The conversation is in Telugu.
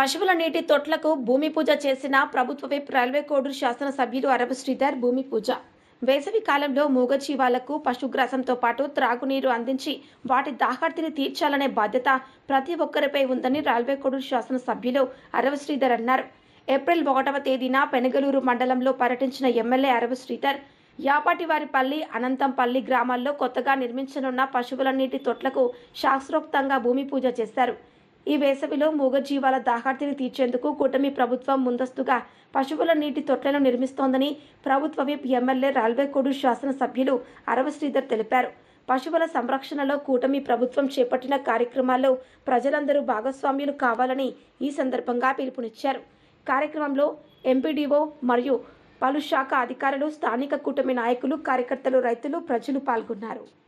పశువుల నీటి తొట్లకు భూమి పూజ చేసిన ప్రభుత్వ విప్ రైల్వే కోడూరు శాసనసభ్యులు అరవ శ్రీధర్ భూమి పూజ. వేసవి కాలంలో మూగజీవాలకు పశుగ్రాసంతో పాటు త్రాగునీరు అందించి వాటి దాహార్తిని తీర్చాలనే బాధ్యత ప్రతి ఒక్కరిపై ఉందని రైల్వే కోడూరు శాసనసభ్యులు అరవ శ్రీధర్ అన్నారు. ఏప్రిల్ ఒకటవ తేదీన పెనగలూరు మండలంలో పర్యటించిన ఎమ్మెల్యే అరవ శ్రీధర్ యాపాటివారిపల్లి అనంతంపల్లి గ్రామాల్లో కొత్తగా నిర్మించనున్న పశువుల నీటి తొట్లకు శాస్త్రోక్తంగా భూమి పూజ చేశారు. ఈ వేసవిలో మూగజీవాల దాహార్తిని తీర్చేందుకు కూటమి ప్రభుత్వం ముందస్తుగా పశువుల నీటి తొట్లను నిర్మిస్తోందని ప్రభుత్వ విప్ ఎమ్మెల్యే రాల్వేకోడు శాసనసభ్యులు అరవ శ్రీధర్ తెలిపారు. పశువుల సంరక్షణలో కూటమి ప్రభుత్వం చేపట్టిన కార్యక్రమాల్లో ప్రజలందరూ భాగస్వామ్యులు కావాలని ఈ సందర్భంగా పిలుపునిచ్చారు. కార్యక్రమంలో ఎంపీడీఓ మరియు పలు శాఖ అధికారులు స్థానిక కూటమి నాయకులు కార్యకర్తలు రైతులు ప్రజలు పాల్గొన్నారు.